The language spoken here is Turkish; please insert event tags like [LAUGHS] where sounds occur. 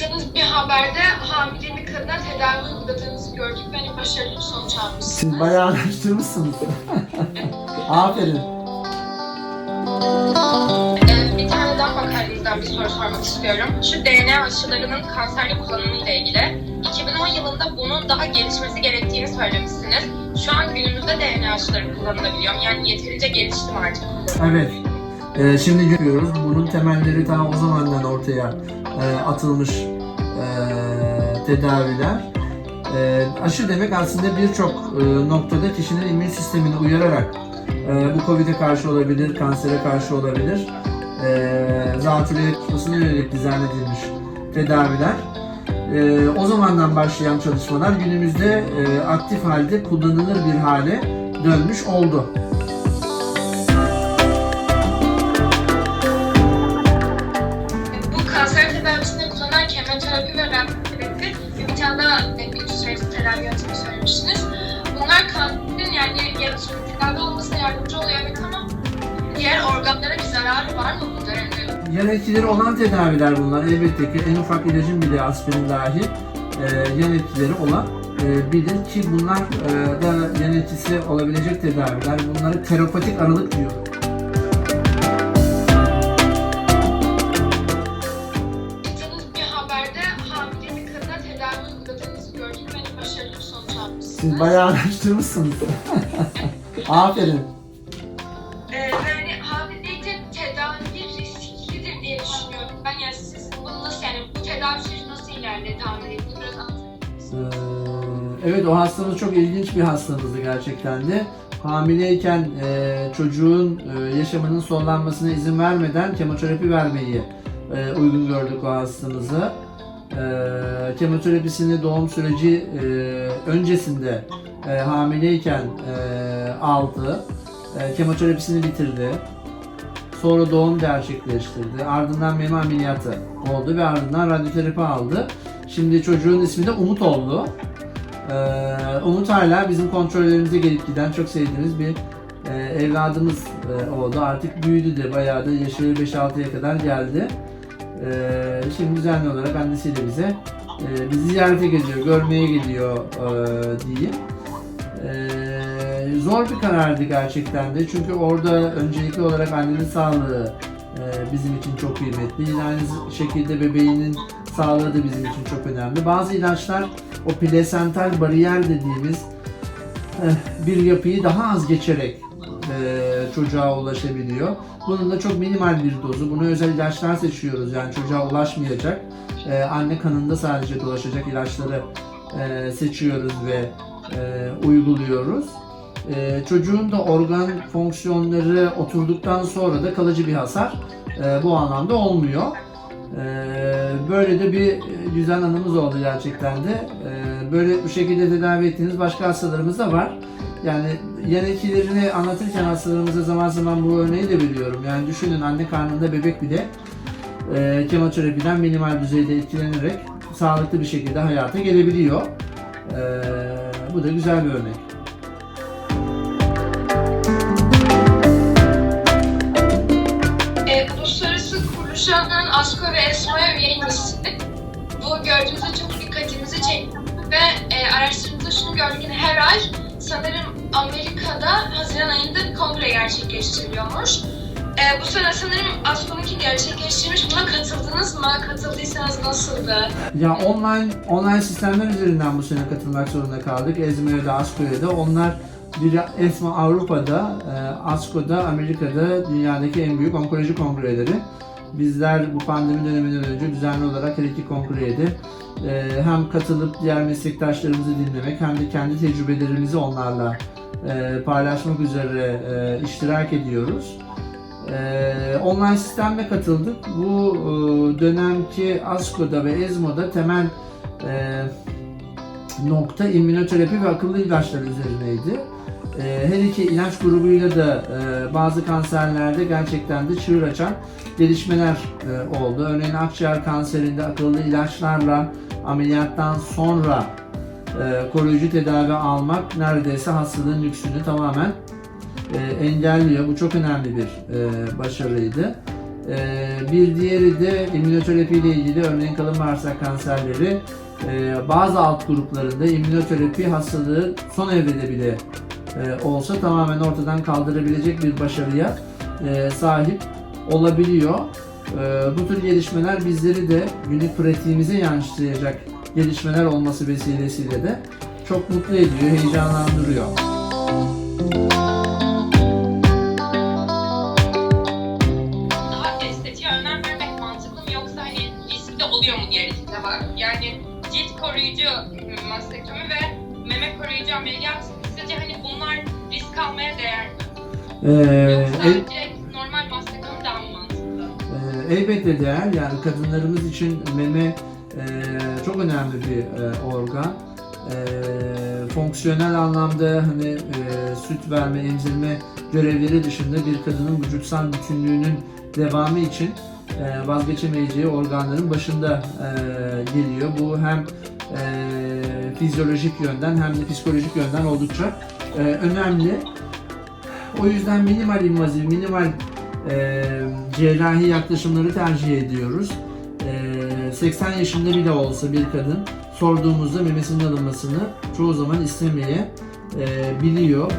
Yaptığınız bir haberde hamile bir kadına tedavi uyguladığınızı gördük ve hani başarılı bir sonuç almışsınız. Siz bayağı araştırmışsınız. [LAUGHS] Aferin. Ee, bir tane daha makalenizden bir soru sormak istiyorum. Şu DNA aşılarının kanserde kullanımı ile ilgili 2010 yılında bunun daha gelişmesi gerektiğini söylemişsiniz. Şu an günümüzde DNA aşıları kullanılabiliyor. Yani yeterince gelişti mi artık? Evet. Ee, şimdi görüyoruz. Bunun temelleri ta o zamandan ortaya e, atılmış e, tedaviler. E, aşı demek aslında birçok e, noktada kişinin immün sistemini uyararak e, bu COVID'e karşı olabilir, kansere karşı olabilir. E, zatürre tutmasına yönelik dizayn edilmiş tedaviler. E, o zamandan başlayan çalışmalar günümüzde e, aktif halde kullanılır bir hale dönmüş oldu. Kemoterapi ve radyoterapi ve bir sürekli tedavi yöntemi söylemiştiniz. Bunlar kanserin yani yaratımın tedavi olmasına yardımcı oluyor evet ama diğer organlara bir zararı var mı bunların? Yan etkileri olan tedaviler bunlar. Elbette ki en ufak ilacın bile aspirin dahi e, yan etkileri olan e, bilir ki bunlar e, da yan etkisi olabilecek tedaviler. Bunları terapatik aralık diyor. Siz bayağı araştırmışsınız. [LAUGHS] Aferin. Ee, yani hamileyken tedavi risklidir diye düşünüyorum. Ben yani siz bunu nasıl yani bu tedavi süreci nasıl ilerledi hamileliğinde biraz anlatabilir misiniz? Ee, evet o hastamız çok ilginç bir hastamızdı gerçekten de. Hamileyken e, çocuğun e, yaşamının sonlanmasına izin vermeden kemoterapi vermeyi e, uygun gördük o hastamızı. E, kemoterapisini doğum süreci e, öncesinde e, hamileyken e, aldı. Kemoterapisini bitirdi. Sonra doğum gerçekleştirdi. Ardından meme ameliyatı oldu ve ardından radyoterapi aldı. Şimdi çocuğun ismi de Umut oldu. Ee, Umut hala bizim kontrollerimize gelip giden çok sevdiğimiz bir evladımız oldu. Artık büyüdü de bayağı da yaşı 5-6'ya kadar geldi. Ee, şimdi düzenli olarak annesiyle bize e, bizi ziyarete geliyor, görmeye geliyor e, diyeyim. Ee, zor bir karardı gerçekten de çünkü orada öncelikli olarak annenin sağlığı e, bizim için çok kıymetli. Aynı şekilde bebeğinin sağlığı da bizim için çok önemli. Bazı ilaçlar o plasental bariyer dediğimiz eh, bir yapıyı daha az geçerek eh, çocuğa ulaşabiliyor. Bunun da çok minimal bir dozu. Buna özel ilaçlar seçiyoruz. Yani çocuğa ulaşmayacak. eh, Anne kanında sadece dolaşacak ilaçları eh, seçiyoruz ve eh, uyguluyoruz. Eh, Çocuğun da organ fonksiyonları oturduktan sonra da kalıcı bir hasar eh, bu anlamda olmuyor. Ee, böyle de bir e, güzel anımız oldu gerçekten de. Ee, böyle bu şekilde tedavi ettiğimiz başka hastalarımız da var. Yani yan etkilerini anlatırken hastalarımıza zaman zaman bu örneği de veriyorum. Yani düşünün anne karnında bebek bile e, kemoterapiden minimal düzeyde etkilenerek sağlıklı bir şekilde hayata gelebiliyor. Ee, bu da güzel bir örnek. E, Uluslararası kuruluşlardan ASKO ve ESMA'ya üyeymişsiniz. Bu gördüğümüzde çok dikkatimizi çekti ve e, araştırdığımızda şunu gördük ki her ay sanırım Amerika'da Haziran ayında kongre gerçekleştiriliyormuş. E, bu sene sanırım ASKO'nunki gerçekleştirmiş. Buna katıldınız mı? Katıldıysanız nasıldı? Ya online online sistemler üzerinden bu sene katılmak zorunda kaldık. Ezmi'ye de ASCO'ya da. Onlar bir ESMA Avrupa'da, e, ASCO'da Amerika'da dünyadaki en büyük onkoloji kongreleri. Bizler bu pandemi döneminden önce düzenli olarak her iki kongreye de e, hem katılıp diğer meslektaşlarımızı dinlemek hem de kendi tecrübelerimizi onlarla e, paylaşmak üzere e, iştirak ediyoruz. Ee, online sistemle katıldık. Bu e, dönemki ASCO'da ve ESMO'da temel nokta immünoterapi ve akıllı ilaçlar üzerineydi. E, her iki ilaç grubuyla da e, bazı kanserlerde gerçekten de çığır açan gelişmeler e, oldu. Örneğin akciğer kanserinde akıllı ilaçlarla ameliyattan sonra e, koruyucu tedavi almak neredeyse hastalığın yüksünü tamamen e, engelliyor. Bu çok önemli bir başarıydı. Bir diğeri de immünoterapi ile ilgili örneğin kalın bağırsak kanserleri bazı alt gruplarında immünoterapi hastalığı son evrede bile e, olsa tamamen ortadan kaldırabilecek bir başarıya e, sahip olabiliyor. E, bu tür gelişmeler bizleri de günlük pratiğimize yansıyacak gelişmeler olması vesilesiyle de çok mutlu ediyor, heyecanlandırıyor. daha estetiğe önem vermek mantıklı mı yoksa hani oluyor mu diğer iki var. Yani cilt koruyucu ıı, mastektomi ve meme koruyucu ameliyat sizce hani bunlar risk almaya değer mi? Ee, Yoksa el- direkt normal mastektomi daha mı mantıklı? Ee, elbette değer yani kadınlarımız için meme e, çok önemli bir e, organ. E, fonksiyonel anlamda hani e, süt verme, emzirme görevleri dışında bir kadının vücutsal bütünlüğünün devamı için e, vazgeçemeyeceği organların başında e, geliyor. Bu hem e, fizyolojik yönden hem de psikolojik yönden oldukça e, önemli. O yüzden minimal invaziv, minimal e, cerrahi yaklaşımları tercih ediyoruz. E, 80 yaşında bile olsa bir kadın sorduğumuzda memesinin alınmasını çoğu zaman istemeye e, biliyor.